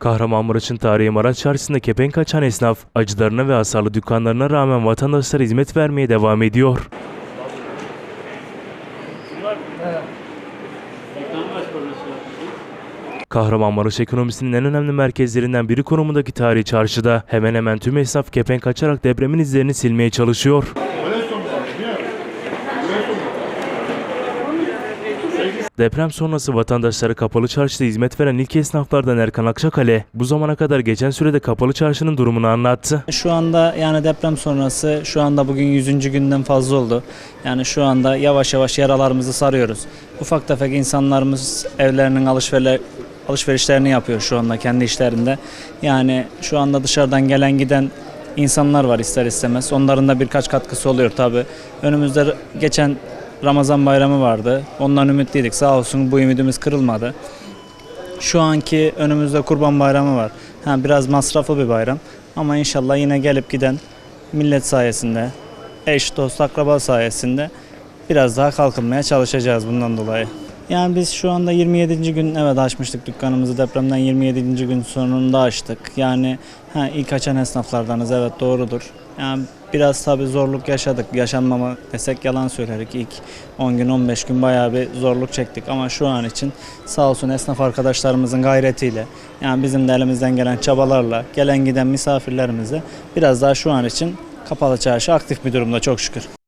Kahramanmaraş'ın tarihi Maraş Çarşısı'nda kepenk açan esnaf, acılarına ve hasarlı dükkanlarına rağmen vatandaşlara hizmet vermeye devam ediyor. Kahramanmaraş ekonomisinin en önemli merkezlerinden biri konumundaki tarihi çarşıda hemen hemen tüm esnaf kepenk açarak depremin izlerini silmeye çalışıyor. Deprem sonrası vatandaşlara kapalı çarşıda hizmet veren ilk esnaflardan Erkan Akçakale, bu zamana kadar geçen sürede kapalı çarşının durumunu anlattı. Şu anda yani deprem sonrası şu anda bugün 100. günden fazla oldu. Yani şu anda yavaş yavaş yaralarımızı sarıyoruz. Ufak tefek insanlarımız evlerinin alışveriş alışverişlerini yapıyor şu anda kendi işlerinde. Yani şu anda dışarıdan gelen giden insanlar var ister istemez. Onların da birkaç katkısı oluyor tabi. Önümüzde geçen Ramazan bayramı vardı. Ondan ümitliydik. Sağ olsun bu ümidimiz kırılmadı. Şu anki önümüzde Kurban Bayramı var. Ha, biraz masraflı bir bayram ama inşallah yine gelip giden millet sayesinde, eş, dost, akraba sayesinde biraz daha kalkınmaya çalışacağız bundan dolayı. Yani biz şu anda 27. gün evet açmıştık dükkanımızı depremden 27. gün sonunda açtık. Yani ha, ilk açan esnaflardanız evet doğrudur. Yani biraz tabii zorluk yaşadık. Yaşanmama desek yalan söylerik. İlk 10 gün 15 gün bayağı bir zorluk çektik ama şu an için sağ olsun esnaf arkadaşlarımızın gayretiyle yani bizim de elimizden gelen çabalarla gelen giden misafirlerimizle biraz daha şu an için kapalı çarşı aktif bir durumda çok şükür.